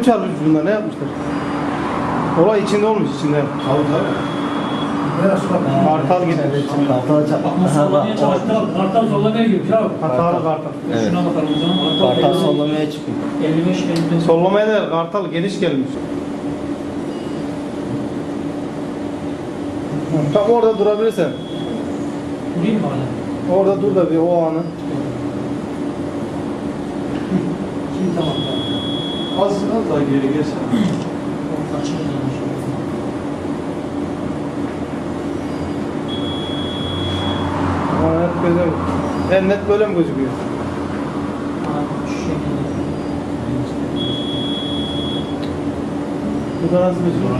mi çarpmış bunlar? Ne yapmışlar? Olay içinde olmuş içinde. Tabii tabii. Kartal gider. Kartala çarp. Bakma sollamaya çalıştılar. Kartal sollamaya girmiş abi. Hatalı kartal. Evet. Şuna bakalım o zaman. Kartal sollamaya çıkıyor. 55 55. Sollamaya da kartal geniş gelmiş. Tam orada durabilirsen. Durayım mı hala? Orada dur da bir o anı. Şimdi tamam tamam. Az az daha geri olmuş. Ama net böyle En net böyle mi gözüküyor? Aa, şu şekilde. Bu da nasıl gözüküyor?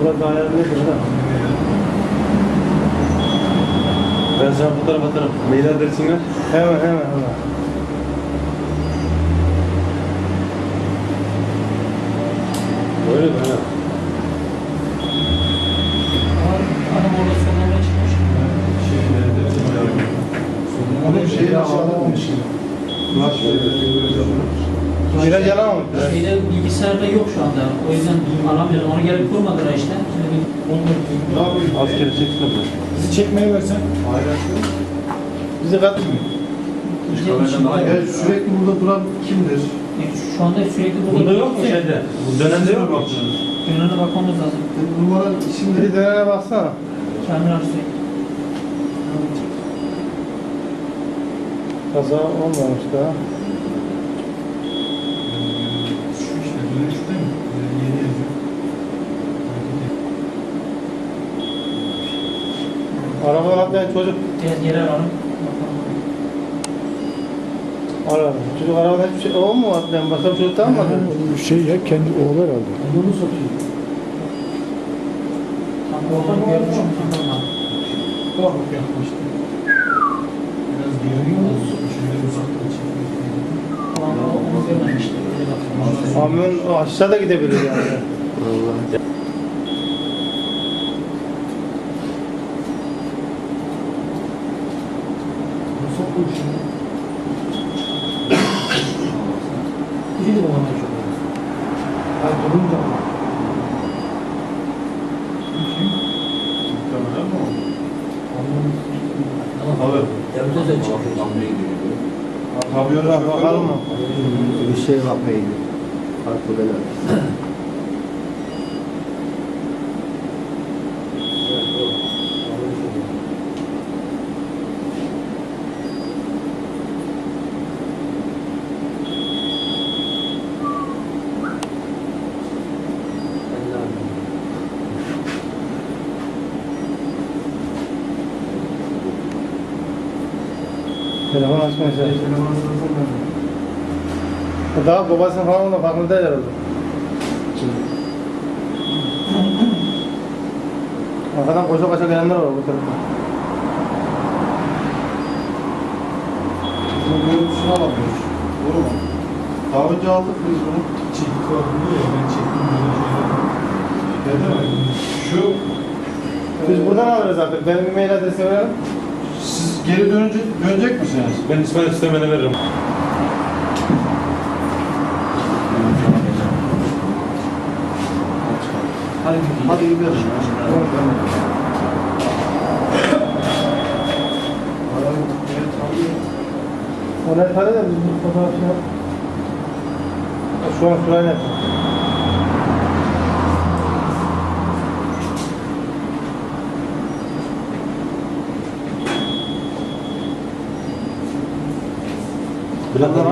Burada ayarlı nedir ha? Ben sana fotoğraf atarım. Mail adresini ver. Hemen hemen hemen. Öyle mi? Evet. Adam orada sollamaya çıkmış. Onun şeyi. Viraj alamamış. Şeyde bilgisayarda yok şu anda. O yüzden alamıyorum. Onu gelip kurmadılar işte. Şimdi bir Askeri çeksin mi? Bizi çekmeye versen. Bizi katmıyor. İzleyelim şimdi. Ya sürekli burada duran kimdir? Şu anda sürekli burada Bunda yok mu şeyde? Bu dönemde yok mu? Önüne bakmamız lazım. Numara Bir isimleri dönene baksana. Kamil Arsoy. Kaza olmamış daha. şu işte dönüşte mi? Yeni yazıyor. Arabadan atlayan çocuk Biraz geri alalım. Aradı. Çocuk hiçbir şey o mu atlayan? Başka bir çocuk mı? Şey ya kendi oğlu herhalde. Onu satıyor. Tam oradan görmüşüm. Tamam. Bak yaklaştı. Biraz geri yol Şöyle uzaktan çekiyor. Tamam, onu bakalım. Kamyon o aşağıda gidebilir yani. Vallahi. Nasıl bu işin? İyi de olmuş. Ha durunca mı? Muhtemelen mi oldu? Tabii. Devlet de çıkıyor. Kamyon Bak bakalım mı? Bir şey yapmaya gidiyor. Kartala. Telefon açmayacak. Daha babasının falan da farkında herhalde. Arkadan koşa koşa gelenler var bu tarafa. Bunun görüntüsünü alamıyoruz. Doğru mu? Daha önce aldık biz bunu. Çekik var diyor ya ben çektim. Ne demek? Şu Biz buradan alırız artık. Benim bir mail adresi verelim. siz geri dönecek, dönecek misiniz? Ben İsmail istemene veririm. Hadi gidelim. Hadi gidelim. O ne tane de biz bu fotoğrafı. Şu an. Bülent abi.